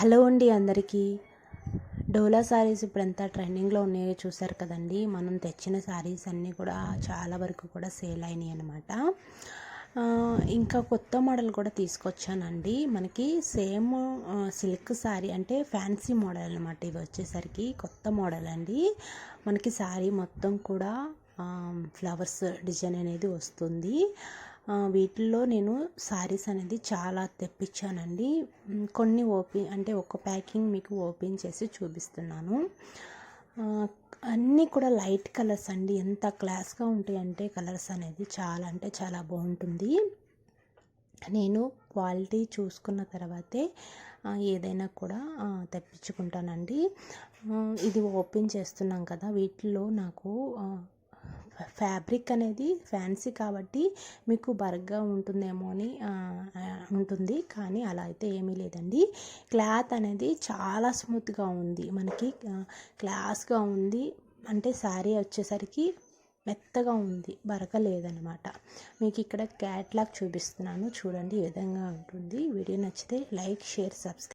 Hello అండి అందరికీ. డోలా శారీస్ ఇప్పుడు ట్రెండింగ్లో ఉన్నాయో చూసారు కదండి. మనం తెచ్చిన శారీస్ అన్నీ కూడా చాలా వరకు కూడా సేల్ అయినాయి అనమాట ఇంకా కొత్త మోడల్ కూడా తీసుకొచ్చానండి. మనకి సేమ్ సిల్క్ శారీ అంటే ఫ్యాన్సీ మోడల్ అనమాట ఇది వచ్చేసరికి కొత్త మోడల్ అండి. మనకి శారీ మొత్తం కూడా ఫ్లవర్స్ డిజైన్ అనేది వస్తుంది. వీటిల్లో నేను శారీస్ అనేది చాలా తెప్పించానండి. కొన్ని ఓపెన్ అంటే ఒక ప్యాకింగ్ మీకు ఓపెన్ చేసి చూపిస్తున్నాను. అన్నీ కూడా లైట్ కలర్స్ అండి. ఎంత క్లాస్గా ఉంటాయంటే కలర్స్ అనేది చాలా అంటే చాలా బాగుంటుంది. నేను క్వాలిటీ చూసుకున్న తర్వాతే ఏదైనా కూడా తెప్పించుకుంటానండి. ఇది ఓపెన్ చేస్తున్నాం కదా వీటిలో నాకు ఫ్యాబ్రిక్ అనేది ఫ్యాన్సీ కాబట్టి మీకు బరగ్గా ఉంటుందేమో అని ఉంటుంది. కానీ అలా అయితే ఏమీ లేదండి. క్లాత్ అనేది చాలా స్మూత్గా ఉంది మనకి క్లాస్గా ఉంది. అంటే శారీ వచ్చేసరికి మెత్తగా ఉంది బరక లేదనమాట. మీకు ఇక్కడ క్యాట్లాగ్ చూపిస్తున్నాను చూడండి ఈ విధంగా ఉంటుంది. వీడియో నచ్చితే లైక్ షేర్ సబ్స్క్రైబ్